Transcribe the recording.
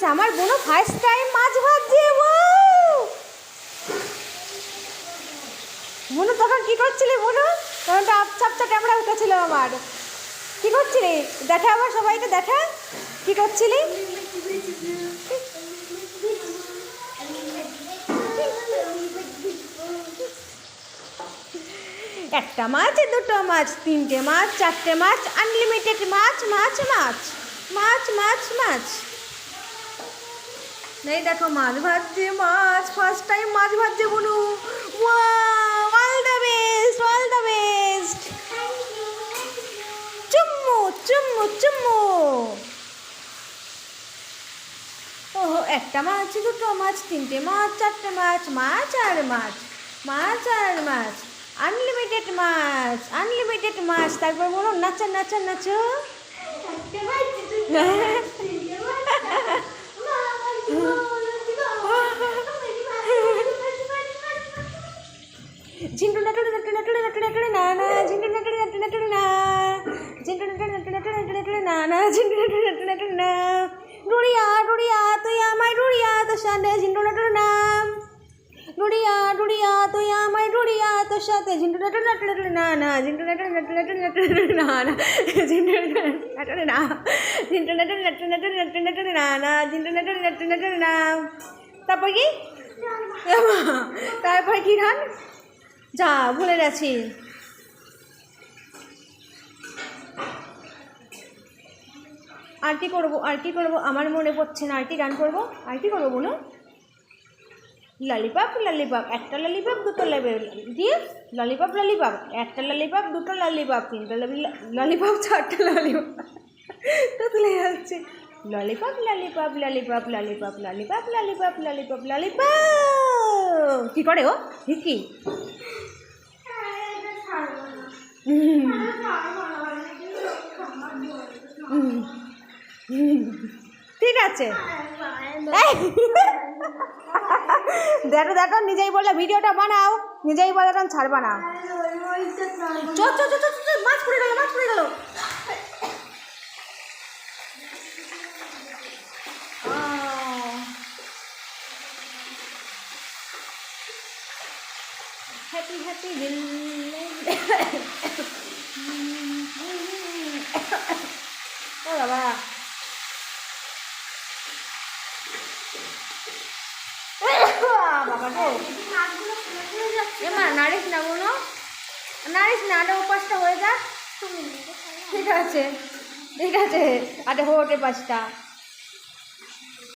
দেখেছিস আমার বোনও ফার্স্ট টাইম মাছ ভাজছে! বোনু, তখন কি করছিলি বোনু? তখন তো আপচা আপচা ক্যামেরা উঠেছিল আমার। কি করছিলি? দেখা আবার সবাইকে দেখা? কি করছিলি? একটা মাছ, দুটো মাছ, তিনটে মাছ, চারটে মাছ আনলিমিটেড মাছ মাছ মাছ মাছ মাছ মাছ। নেই দেখো মাছ ভাজছে মাছ ফার্স্ট টাইম মাছ ভাজছে বনু all the best all the best চুম্মু চুম্মু চুম্মু। ও একটা মাছ দুটো মাছ তিনটে মাছ চারটে মাছ মাছ আর মাছ মাছ আর মাছ। আনলিমিটেড মাছ আনলিমিটেড মাছ। তারপর বলো নাচো নাচো নাচো। జిండు నటుడు నటుడు నటుడు నటుడు నటుడు నానా జిండు నటుడు నటుడు నటుడు నా జిండు నటుడు నటుడు నటుడు నటుడు నటుడు నానా జిండు నటుడు నటుడు నటుడు నా డుడియా డుడియా తుయా మై డుడియా తుషాండే జిండు నటుడు నా డుడియా డుడియా తుయా మై డుడియా తుషాతే జిండు నటుడు నటుడు నటుడు నానా జిండు నటుడు నటుడు నటుడు నటుడు నానా జిండు నటుడు నటుడు నా జిండు నటుడు నటుడు నటుడు నటుడు তারপর কি? তারপর কি গান যা, ভুলে গেছি। আর কি করব, আর কি করব? আমার মনে পড়ছে না, আর কি গান করব? আর কি করব বলো ললিপপ ললিপপ, একটা ললিপপ, দুটো দিয়ে ললিপপ ললিপপ, একটা ললিপপ, দুটো ললিপপ, তিনটে ললিপপ, চারটে ললিপপ। তো তুলে যাচ্ছে। Lollipop lollipop lollipop lollipop lollipop lollipop lollipop lollipop কি করে ও? কি ঠিক আছে। দেখো দেখো নিজেই বলে ভিডিওটা বানাও নিজেই বলে ছাড়বা না। চো চো, চো, মাছ পড়ে গেল মাছ পড়ে গেল। হ্যাপি হ্যাপি ও বাবা বাবা এমা নারিস না কোনো নারিস না, আটা উপাসটা হয়ে যাক ঠিক আছে ঠিক আছে। আটা হোটে পাঁচটা